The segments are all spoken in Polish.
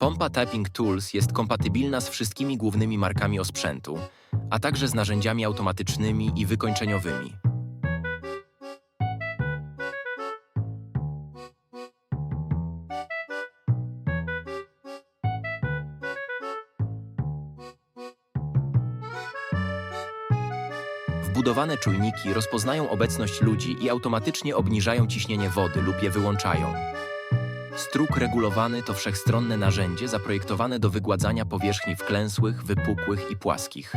Pompa Typing Tools jest kompatybilna z wszystkimi głównymi markami osprzętu, a także z narzędziami automatycznymi i wykończeniowymi. Wbudowane czujniki rozpoznają obecność ludzi i automatycznie obniżają ciśnienie wody lub je wyłączają. Struk regulowany to wszechstronne narzędzie zaprojektowane do wygładzania powierzchni wklęsłych, wypukłych i płaskich.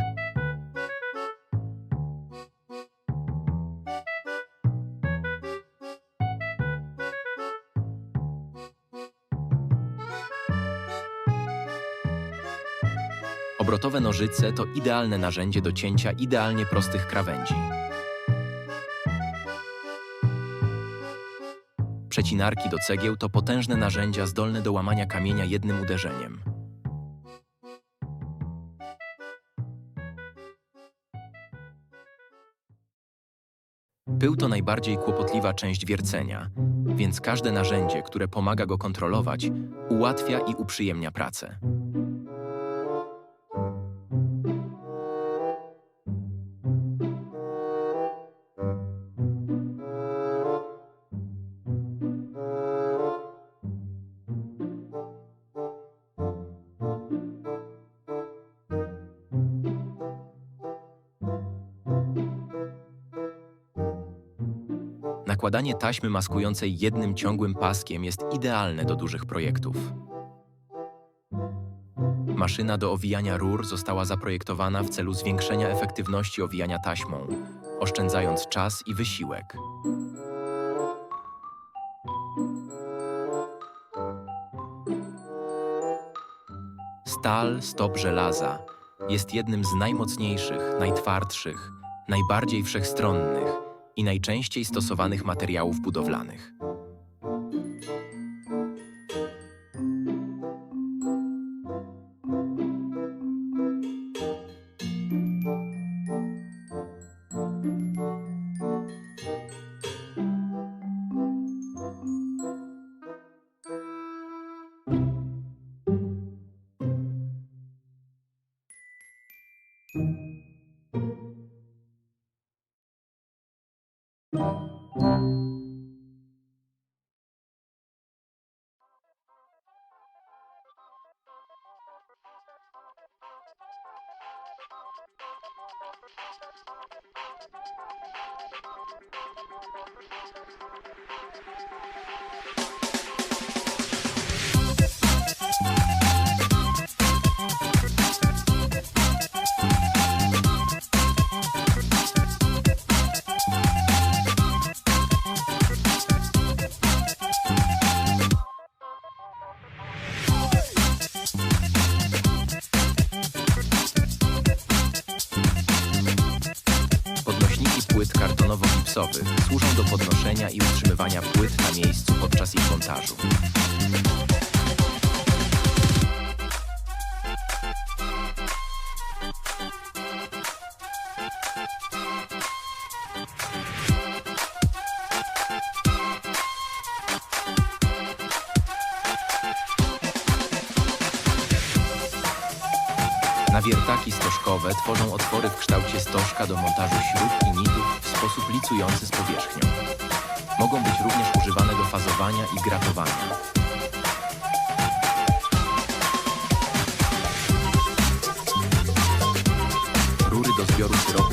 Obrotowe nożyce to idealne narzędzie do cięcia idealnie prostych krawędzi. Przecinarki do cegieł to potężne narzędzia zdolne do łamania kamienia jednym uderzeniem. Pył to najbardziej kłopotliwa część wiercenia, więc każde narzędzie, które pomaga go kontrolować, ułatwia i uprzyjemnia pracę. Nakładanie taśmy maskującej jednym ciągłym paskiem jest idealne do dużych projektów. Maszyna do owijania rur została zaprojektowana w celu zwiększenia efektywności owijania taśmą, oszczędzając czas i wysiłek. Stal stop żelaza jest jednym z najmocniejszych, najtwardszych, najbardziej wszechstronnych i najczęściej stosowanych materiałów budowlanych. Podnośniki płyt kartonowo-gipsowych służą do podnoszenia i utrzymywania płyt na miejscu podczas ich montażu. Nawiertaki stożkowe tworzą otwory w kształcie stożka do montażu śrub i nitów w sposób licujący z powierzchnią. Mogą być również używane do fazowania i gratowania. Rury do zbioru syropu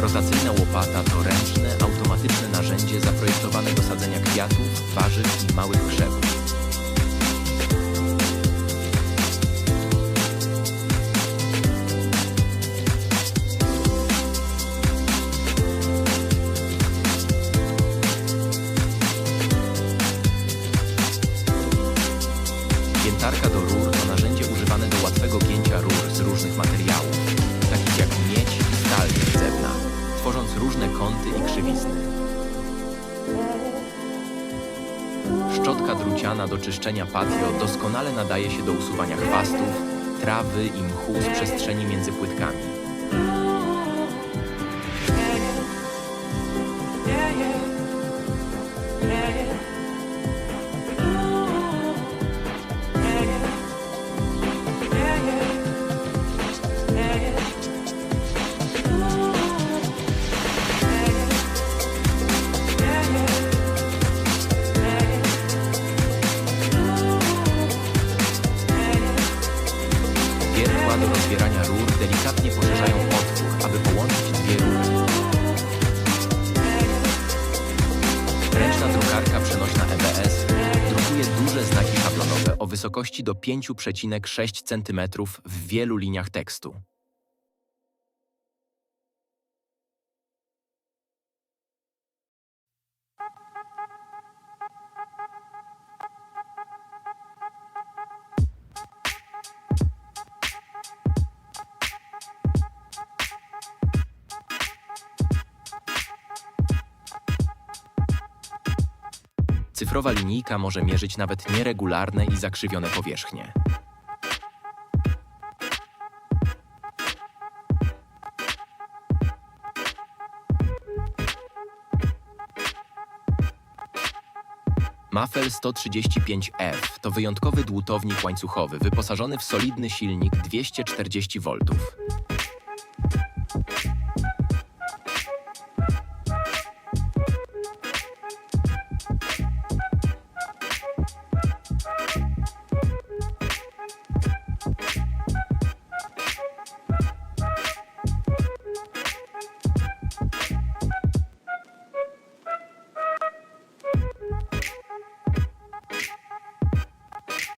Rotacyjna łopata to ręczne, automatyczne narzędzie zaprojektowane do sadzenia kwiatów, warzyw i małych krzewów. Druciana do czyszczenia patio doskonale nadaje się do usuwania chwastów, trawy i mchu z przestrzeni między płytkami. Rozbierania rur delikatnie poszerzają otwór, aby połączyć dwie rury. Ręczna drukarka przenośna EBS drukuje duże znaki szablonowe o wysokości do 5,6 cm w wielu liniach tekstu. Cyfrowa linijka może mierzyć nawet nieregularne i zakrzywione powierzchnie. Mafel 135F to wyjątkowy dłutownik łańcuchowy wyposażony w solidny silnik 240 V.